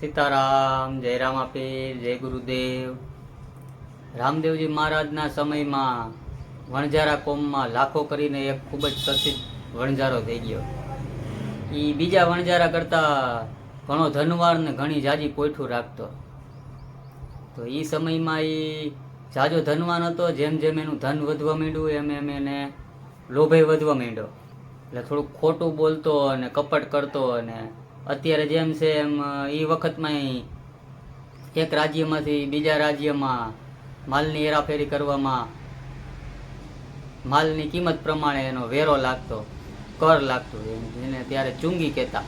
સીતારામ, જય રામાપીર, જય ગુરુદેવ. રામદેવજી મહારાજના સમયમાં વણઝારા કોમમાં લાખો કરીને એક ખૂબ જ પ્રસિદ્ધ વણઝારો થઈ ગયો. એ બીજા વણઝારા કરતાં ઘણો ધનવાર ને ઘણી જાજી પોઠું રાખતો. તો એ સમયમાં એ જાજો ધનવાન હતો, જેમ જેમ એનું ધન વધવા માંડ્યું, એમ એમ એને લોભે વધવા માંડ્યો. એટલે થોડુંક ખોટું બોલતો અને કપટ કરતો અને અત્યારે જેમ છે એમ એ વખતમાં એક રાજ્યમાંથી બીજા રાજ્યમાં માલની હેરાફેરી કરવામાં માલની કિંમત પ્રમાણે એનો વેરો લાગતો, કર લાગતો એને ત્યારે ચુંગી કહેતા.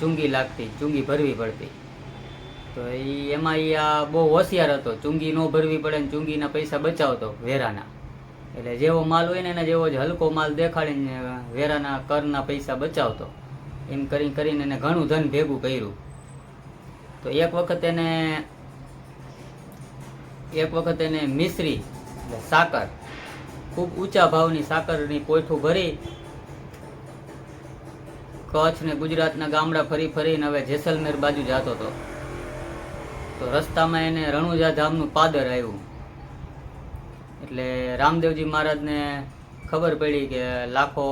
ચુંગી લાગતી, ચુંગી ભરવી પડતી. તો એ એમાં એ આ બહુ હોશિયાર હતો. ચુંગી ન ભરવી પડે ને ચુંગીના પૈસા બચાવતો વેરાના. એટલે જેવો માલ હોય ને એને જેવો જ હલકો માલ દેખાડીને વેરાના કરના પૈસા બચાવતો. એમ કરી કરીને એને ઘણું ધન ભેગું કર્યું. તો એક વખત એને એક વખત એને મિશ્રી સાકર, ખૂબ ઊંચા ભાવની સાકરની કોઠું ભરી કચ્છ ને ગુજરાતના ગામડા ફરી ફરીને હવે જેસલમેર બાજુ જતો હતો. તો રસ્તામાં એને રણુજા ધામનું પાદર આવ્યું એટલે રામદેવજી મહારાજને ખબર પડી કે લાખો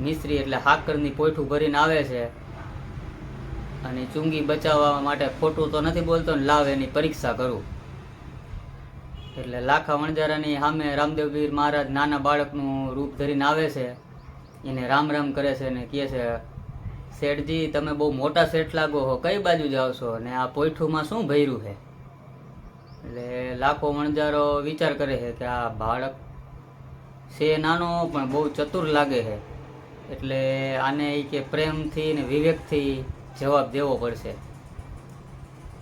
મિસ્ત્રી એટલે હાકરની પોઠું ભરીને આવે છે. અને ચુંગી બચાવવા માટે ખોટું તો નથી બોલતો ને લાવ એની પરીક્ષા કરું. એટલે લાખા વણજારાની સામે રામદેવગીર મહારાજ નાના બાળકનું રૂપ ધરીને આવે છે. એને રામ રામ કરે છે ને કહે છે, શેઠજી, તમે બહુ મોટા શેઠ લાગો હો, કઈ બાજુ જાઓ છો? ને આ પોઈઠુંમાં શું ભર્યું છે? એટલે લાખો વણજારો વિચાર કરે છે કે આ બાળક છે નાનો, પણ બહુ ચતુર લાગે છે. એટલે આને એ કે પ્રેમથી ને વિવેકથી જવાબ દેવો પડશે.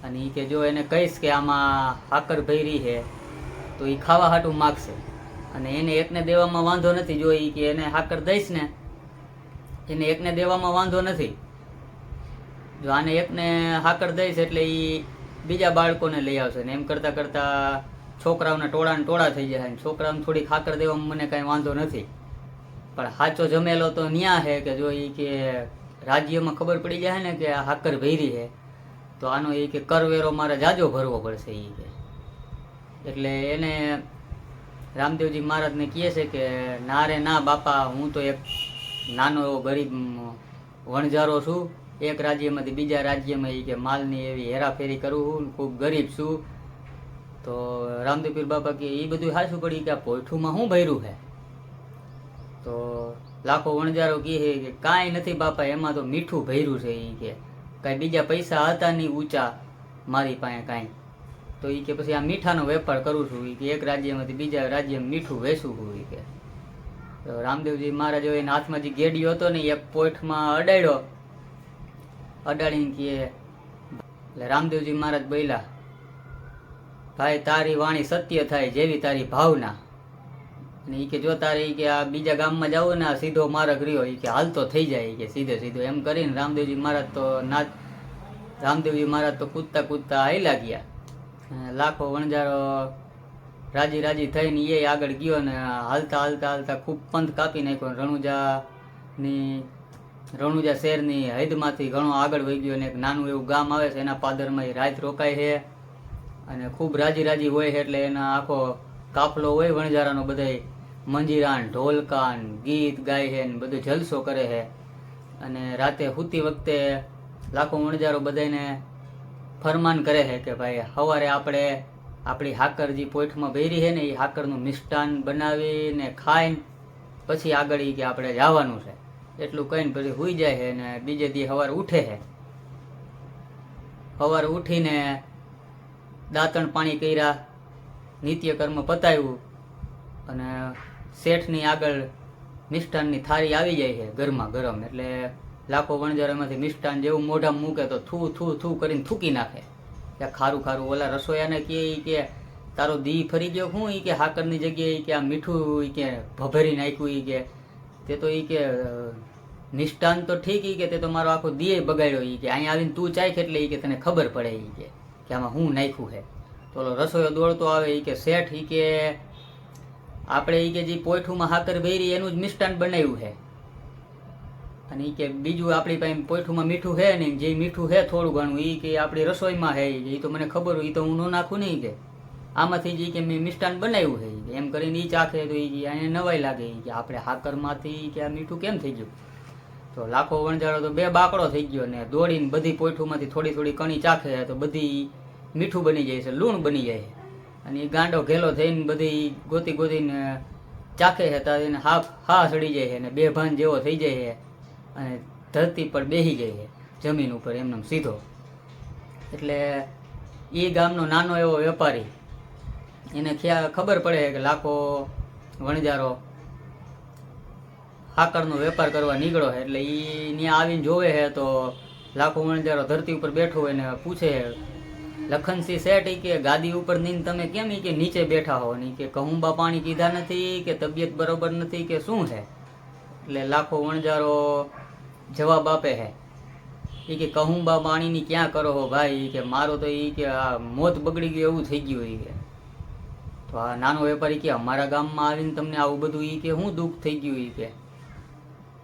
અને એ કે જો એને કહીશ કે આમાં હાકર ભૈરી છે, તો એ ખાવા હાટું માગશે. અને એને એકને દેવામાં વાંધો નથી જો એ કે એને હાકર દઈશ ને, એને એકને દેવામાં વાંધો નથી. જો આને એકને હાકર દઈશ એટલે એ બીજા બાળકોને લઈ આવશે ને એમ કરતાં કરતાં છોકરાઓના ટોળાને ટોળા થઈ જાય છોકરાઓને થોડીક હાકર દેવામાં મને કાંઈ વાંધો નથી. પણ સાચો જમેલો તો ન્યા છે કે જો એ કે રાજ્યમાં ખબર પડી જાય ને કે આ હાકર ભૈરી છે તો આનો એ કે કરવેરો મારે જાજો ભરવો પડશે એ કે. એટલે એને રામદેવજી મહારાજને કહે છે કે, ના રે ના બાપા, હું તો એક નાનો એવો ગરીબ વણઝારો છું. એક રાજ્યમાંથી બીજા રાજ્યમાં એ કે માલની એવી હેરાફેરી કરું છું, ખૂબ ગરીબ છું. તો રામદેવપીર બાપા કે એ બધું સાચું પડી કે આ પોઠુંમાં શું ભર્યું છે તો લાખો વણજારો કહે છે કે કાંઈ નથી બાપા, એમાં તો મીઠું ભર્યું છે એ કે. કાંઈ બીજા પૈસા હતા નહીં ઊંચા મારી પાસે કાંઈ. તો એ કે પછી આ મીઠાનો વેપાર કરું છું એ કે એક રાજ્યમાંથી બીજા રાજ્યમાં મીઠું વેચું છું એ કે. તો રામદેવજી મહારાજ એના હાથમાં જે ગેડિયો હતો ને એ પોઠમાં અડાડ્યો. અડાડીને કહે, એટલે રામદેવજી મહારાજ બોલ્યા, ભાઈ, તારી વાણી સત્ય થાય જેવી તારી ભાવના. અને એ કે જો તારે કે આ બીજા ગામમાં જવું ને, આ સીધો માર્ગ રહ્યો એ કે હાલતો થઈ જાય કે સીધે સીધો. એમ કરીને રામદેવજી મહારાજ તો ના રામદેવજી મહારાજ તો કૂદતા કૂદતા હાલ્યા ગયા. લાખો વણજારો રાજી રાજી થઈને એ આગળ ગયો ને, હાલતા હાલતા હાલતા ખૂબ પંથ કાપી નાખ્યો રણુજાની, રણુજા શહેરની હૈદમાંથી ઘણો આગળ વહી ગયો ને, એક નાનું એવું ગામ આવે છે, એના પાદરમાં એ રાત રોકાય છે. અને ખૂબ રાજી રાજી હોય છે, એટલે એના આખો કાફલો હોય વણજારાનો બધાય. મંજીરાન, ઢોલકાન, ગીત ગાય છે ને બધું જલસો કરે છે. અને રાતે સૂતી વખતે લાખો વણજારો બધાને ફરમાન કરે છે કે ભાઈ સવારે આપણે આપણી હાકર જે પોઠમાં ભેરી છે ને એ હાકરનું મિષ્ટાન બનાવીને ખાઈને પછી આગળ કે આપણે જવાનું છે. એટલું કહીને પછી હુઈ જાય છે ને બીજે દી સવારે ઉઠે છે. સવારે ઉઠીને દાંતણ પાણી કર્યા, નિત્યકર્મ પતાવ્યું અને શેઠની આગળ મિષ્ટાનની થાળી આવી જાય છે ગરમા ગરમ. એટલે લાખો વણજારામાંથી મિષ્ટાન જેવું મોઢામાં મૂકે તો થૂ થૂ થૂ કરીને થૂકી નાખે. કે ખારું ખારું ઓલા રસોયાને કહે કે, તારો દી ફરી ગયો હું? એ કે, હાકરની જગ્યાએ કે આ મીઠું એ કે ભભરી નાખ્યું એ કે. તે તો એ કે નિષ્ઠાન તો ઠીક એ કે, તે તો મારો આખો દીએ બગાડ્યો એ કે. અહીંયા આવીને તું ચાખ એટલે એ કે, તને ખબર પડે એ કે આમાં હું નાખ્યું છે. તો ઓલો રસોઈયો દોડતો આવે એ કે, શેઠ એ કે આપણે એ કે જે પોઠુંમાં હાકર ભેરી એનું જ મિષ્ટાન બનાવ્યું છે. અને એ કે બીજું આપણી પાસે પોઠુંમાં મીઠું છે ને જે મીઠું છે થોડું ઘણું એ કે આપણી રસોઈમાં છે એ તો મને ખબર હોય તો હું ન નાખું નહીં કે. આમાંથી જે કે મેં મિષ્ટાન બનાવ્યું છે એમ કરીને એ ચાખે તો એ એને નવાઈ લાગે કે આપણે હાકરમાંથી કે આ મીઠું કેમ થઈ ગયું? તો લાખો વણઝારો તો બે બાકડો થઈ ગયો ને દોડીને બધી પોઠુંમાંથી થોડી થોડી કણી ચાખે તો બધી મીઠું બની જાય છે, લૂણ બની જાય છે. અને એ ગાંડો ઘેલો થઈને બધી ગોતી ગોતીને ચાખે છે તો એને હા હા સડી જાય છે અને બે ભાન જેવો થઈ જાય છે અને ધરતી પર બેસી જાય છે, જમીન ઉપર એમને સીધો. એટલે એ ગામનો નાનો એવો વેપારી, એને ખ્યાલ ખબર પડે કે લાખો વણજારો હાકરનો વેપાર કરવા નીકળો છે. એટલે એ ત્યાં આવીને જોવે છે તો લાખો વણજારો ધરતી ઉપર બેઠો હોય ને પૂછે લખનસિંહ શેઠ કે, ગાદી ઉપર નીન તમે કેમ કે નીચે બેઠા હો? ને કે કહુંબા પાણી કીધા નથી કે તબિયત બરોબર નથી કે શું છે એટલે લાખો વણજારો જવાબ આપે છે એ કે કહુંબા પાણીની ક્યાં કરો હો ભાઈ? કે, મારો તો એ કે, આ મોત બગડી ગયું એવું થઈ ગયું એ કે. તો આ નાનો વેપારી કે, અમારા ગામમાં આવીને તમને આવું બધું એ કે શું દુઃખ થઈ ગયું એ કે?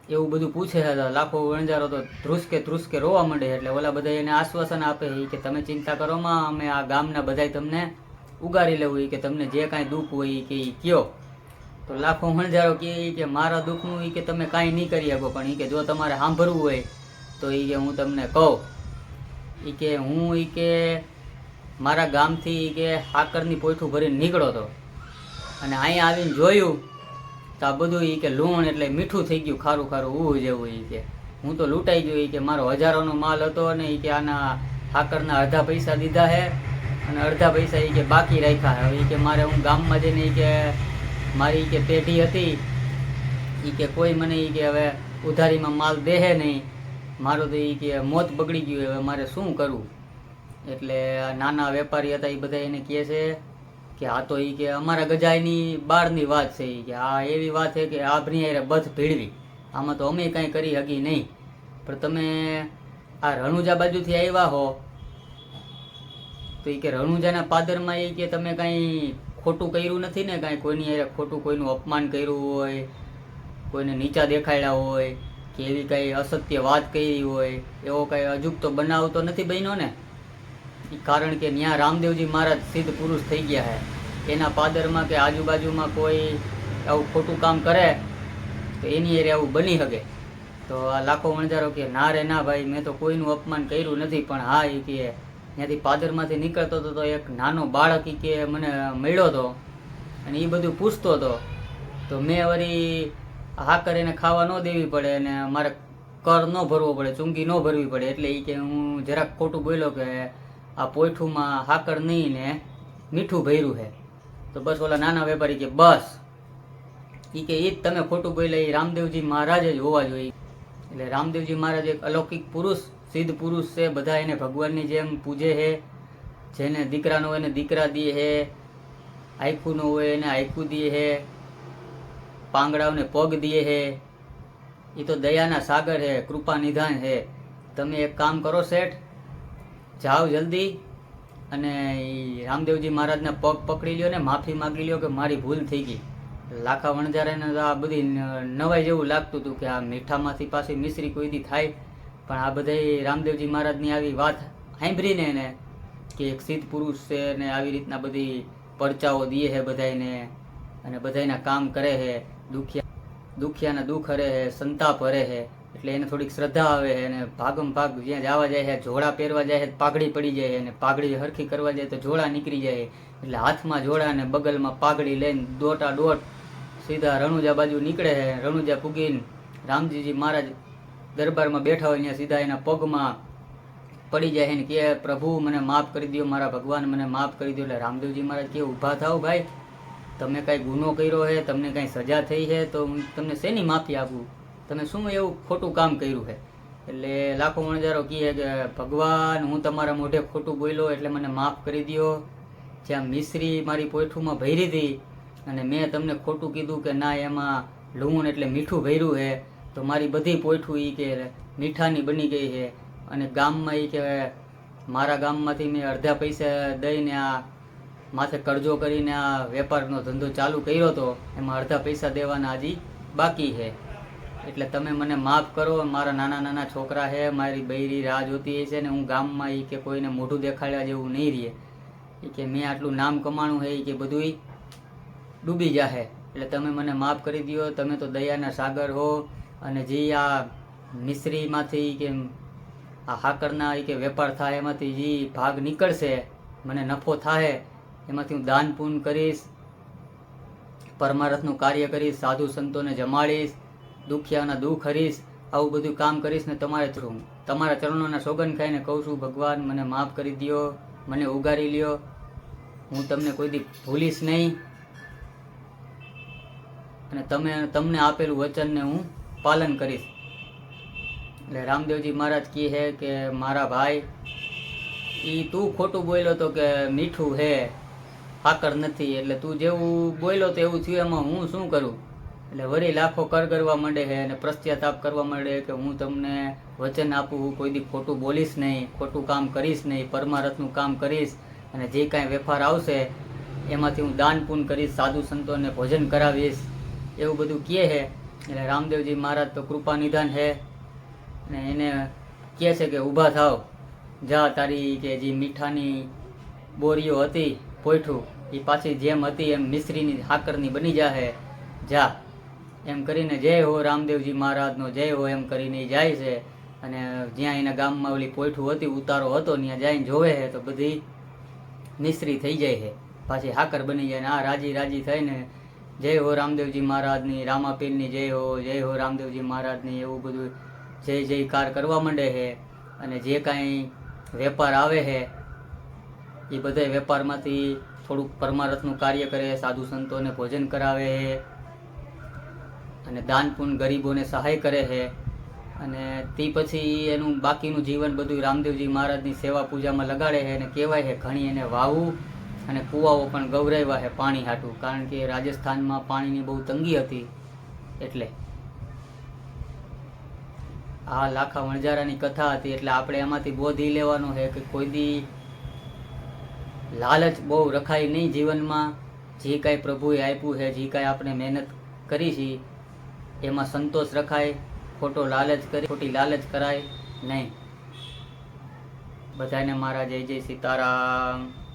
એવું બધું પૂછે છે લાખો વણજારો તો ધ્રુસકે ધ્રુસકે રોવા માંડે એટલે ઓલા બધા એને આશ્વાસન આપે એ કે તમે ચિંતા કરોમાં અમે આ ગામના બધાય તમને ઉગારી લેવું એ કે તમને જે કાંઈ દુઃખ હોય એ કે એ કયો. તો લાખો વણજારો કે કે મારા દુઃખનું એ કે તમે કાંઈ નહીં કરી શકો, પણ એ કે જો તમારે સાંભળવું હોય, તો એ કે હું તમને કહું. એ કે હું એ કે મારા ગામથી કે હાકરની પોઠું ભરીને નીકળો તો. અને અહીંયા આવીને જોયું તો આ બધું એ કે લૂણ એટલે મીઠું થઈ ગયું ખારું ખારું ઉવું જેવું એ કે હું તો લૂંટાઈ ગયો એ કે મારો હજારોનો માલ હતો અને એ કે આના હાકરના અડધા પૈસા દીધા હે અને અડધા પૈસા એ કે બાકી રાખ્યા હવે એ કે મારે હું ગામમાં જઈને એ કે મારી કે પેઢી હતી એ કે કોઈ મને એ કે હવે ઉધારીમાં માલ દેહે નહીં મારું તો એ કે મોત બગડી ગયું હવે મારે શું કરવું એટલે નાના વેપારી હતા એ બધા એને કહે છે કે આ તો ઈ કે અમારા ગજાયની બહારની વાત છે ઈ કે આ એવી વાત છે કે આભની અરે બધ ભીડવી આમાં તો અમે કાંઈ કરી હકી નહીં. પણ તમે આ રણુજા બાજુથી આવ્યા હો, તો ઈ કે રણુજાના પાદરમાં એ કે તમે કાંઈ ખોટું કર્યું નથી ને કાંઈ? કોઈની હારે ખોટું કોઈનું અપમાન કર્યું હોય, કોઈને નીચા દેખાડ્યા હોય, કે એવી કાંઈ અસત્ય વાત કરી હોય, એવો કાંઈ બનાવ તો નથી બન્યો ને? કારણ કે ત્યાં રામદેવજી મહારાજ સિદ્ધ પુરુષ થઈ ગયા છે એના પાદરમાં કે આજુબાજુમાં કોઈ આવું ખોટું કામ કરે, તો એની એરે આવું બની શકે તો આ લાખો વણજારો કે, ના રે, ના ભાઈ, મેં તો કોઈનું અપમાન કર્યું નથી, પણ હા એ કે ત્યાંથી પાદરમાંથી નીકળતો હતો તો એક નાનો બાળક કે મને મળ્યો હતો અને એ બધું પૂછતો હતો તો મેં વળી હા કરીને ખાવા ન દેવી પડે અને મારે કર ન ભરવો પડે, ચૂંગી ન ભરવી પડે. એટલે એ કે હું જરાક ખોટું બોલ્યો કે આ પોઠુંમાં હાકર નહીં ને મીઠું ભર્યું છે. તો બસ ઓલા નાના વેપારી કે, બસ. એ કે એ જ તમે ખોટું બોલે એ રામદેવજી મહારાજ જ હોવા જોઈએ. એટલે રામદેવજી મહારાજ એક અલૌકિક પુરુષ, સિદ્ધ પુરુષ છે, બધા એને ભગવાનની જેમ પૂજે છે. જેને દીકરાનો હોય એને દીકરા દે છે, આયખુંનો હોય એને આયખું દે છે, પાંગડાઓને પગ દે છે. એ તો દયાના સાગર છે કૃપા નિધાન છે. તમે એક કામ કરો શેઠ જાઓ જલ્દી. અને રામદેવજી મહારાજના પગ પકડી લ્યો ને માફી માગી લ્યો કે મારી ભૂલ થઈ ગઈ. લાખા વણજારાને આ બધી નવાઈ જેવું લાગતું હતું કે આ મીઠામાંથી પાછી મિશ્રી કોઈ દી થાય. પણ આ બધા રામદેવજી મહારાજની આવી વાત સાંભળીને એને કે એક સિદ્ધ પુરુષ છે ને આવી રીતના બધી પરચાઓ દે છે બધાયને અને બધાયના કામ કરે છે દુખિયા, દુખિયાના દુઃખ હરે છે સંતાપ હરે છે એટલે એને થોડીક શ્રદ્ધા આવે છે અને ભાગમ ભાગ જ્યાં જવા જાય છે જોડા પહેરવા જાય છે, પાઘડી પડી જાય અને પાઘડી હરખી કરવા જાય તો જોડા નીકળી જાય એટલે હાથમાં જોડા અને બગલમાં પાઘડી લઈને દોટા દોટ સીધા રણુજા બાજુ નીકળે છે. રણુજા પૂગીને રામજીજી મહારાજ દરબારમાં બેઠા હોય ત્યાં સીધા એના પગમાં પડી જાય ને કે પ્રભુ, મને માફ કરી દો મારા ભગવાન મને માફ કરી દો એટલે રામદેવજી મહારાજ કે ઊભા થાવ ભાઈ. તમે કાંઈ ગુનો કર્યો છે, તમને કાંઈ સજા થઈ છે, તો હું તમને શેની માફી આપું? તમે શું એવું ખોટું કામ કર્યું છે એટલે લાખો વણજારો કહે કે, ભગવાન, હું તમારા મોઢે ખોટું બોલ્યો એટલે મને માફ કરી દો જ્યાં મિશ્રી મારી પોઠુંમાં ભરી હતી અને મેં તમને ખોટું કીધું કે ના, એમાં લૂણ એટલે મીઠું ભર્યું છે તો મારી બધી પોઠું એ કે મીઠાની બની ગઈ છે અને ગામમાં એ કે, મારા ગામમાંથી મેં અડધા પૈસા દઈને આ માથે કરજો કરીને આ વેપારનો ધંધો ચાલુ કર્યો હતો એમાં અડધા પૈસા દેવાના હજી બાકી છે એટલે તમે મને માફ કરો, મારા નાના નાના છોકરા છે, મારી બૈરી રાહ જોતી છે ને હું ગામમાં એ કે કોઈને મોઢું દેખાડ્યા જેવું નહીં રહે. એ કે મેં આટલું નામ કમાણું છે એ કે બધુંય ડૂબી જાહે. એટલે તમે મને માફ કરી દો તમે તો દયાના સાગર હો અને જે આ મિશ્રીમાંથી કે આ હાકરના કે વેપાર થાય, એમાંથી જે ભાગ નીકળશે, મને નફો થાય એમાંથી હું દાન પૂન કરીશ, પરમારથનું કાર્ય કરીશ, સાધુ સંતોને જમાડીશ દુખિયાના દુઃખ હરીશ, આવું બધું કામ કરીશ ને તમારે થ્રુ. તમારા ચરણોના સોગન ખાઈને કહું છું, ભગવાન, મને માફ કરી દ્યો, મને ઉગારી લ્યો. હું તમને કોઈ દી ભૂલીશ નહીં. અને તમે, તમને આપેલું વચનને હું પાલન કરીશ. એટલે રામદેવજી મહારાજ કહે છે કે, મારા ભાઈ એ તું ખોટું બોલ્યો તો કે મીઠું હે ફાકર નથી, એટલે તું જેવું બોલ્યો તો એવું થયું, એમાં હું શું કરું? એટલે વળી લાખો કર કરવા માંડે છે અને પ્રત્યાતાપ કરવા માંડે કે હું તમને વચન આપું કોઈ દી ખોટું બોલીશ નહીં, ખોટું કામ કરીશ નહીં, પરમારથનું કામ કરીશ અને જે કાંઈ વેપાર આવશે, એમાંથી હું દાન પૂન કરીશ, સાધુ સંતોને ભોજન કરાવીશ, એવું બધું કહે છે. એટલે રામદેવજી મહારાજ તો કૃપા નિધાન છે ને એને કહે છે કે ઊભા થાવ. જા તારી કે જે મીઠાની બોરીઓ હતી પોઠું એ પાછી જેમ હતી એમ મિશ્રીની, હાકરની બની જાહે. જા. એમ કરીને જય હો રામદેવજી મહારાજનો, જય હો એમ કરીને જાય છે. અને જ્યાં એના ગામમાં ઓલી પોઠું હતી, ઉતારો હતો, ત્યાં જઈને જોવે છે, તો બધી મિશ્રી થઈ જાય છે. પાછી હાકર બની જાય ને આ રાજી રાજી થઈને જય હો રામદેવજી મહારાજની, રામાપીરની જય હો જય હો રામદેવજી મહારાજની, એવું બધું જય જયકાર કરવા માંડે છે. અને જે કાંઈ વેપાર આવે છે એ બધા વેપારમાંથી થોડુંક પરમારથનું કાર્ય કરે, સાધુ સંતોને ભોજન કરાવે છે. અને દાન પૂન ગરીબોને સહાય કરે છે. અને તે પછી એનું બાકીનું જીવન બધું રામદેવજી મહારાજની સેવા પૂજામાં લગાડે છે અને કહેવાય છે ઘણી એને વાવું અને કૂવાઓ પણ ગૌરાવ્યા છે પાણી હાટું. કારણ કે રાજસ્થાનમાં પાણીની બહુ તંગી હતી એટલે. આ લાખા વણજારાની કથા હતી એટલે આપણે એમાંથી બોધ ઈ લેવાનો છે કે કોઈ દી લાલચ બહુ રખાય નહીં જીવનમાં. જે કાંઈ પ્રભુએ આપ્યું છે, જે કાંઈ આપણે મહેનત કરી છે એમાં સંતોષ રખાય, ખોટો લાલચ કરી, ખોટી લાલચ કરાય, નહીં. બધાને મારા જય જય સીતારામ.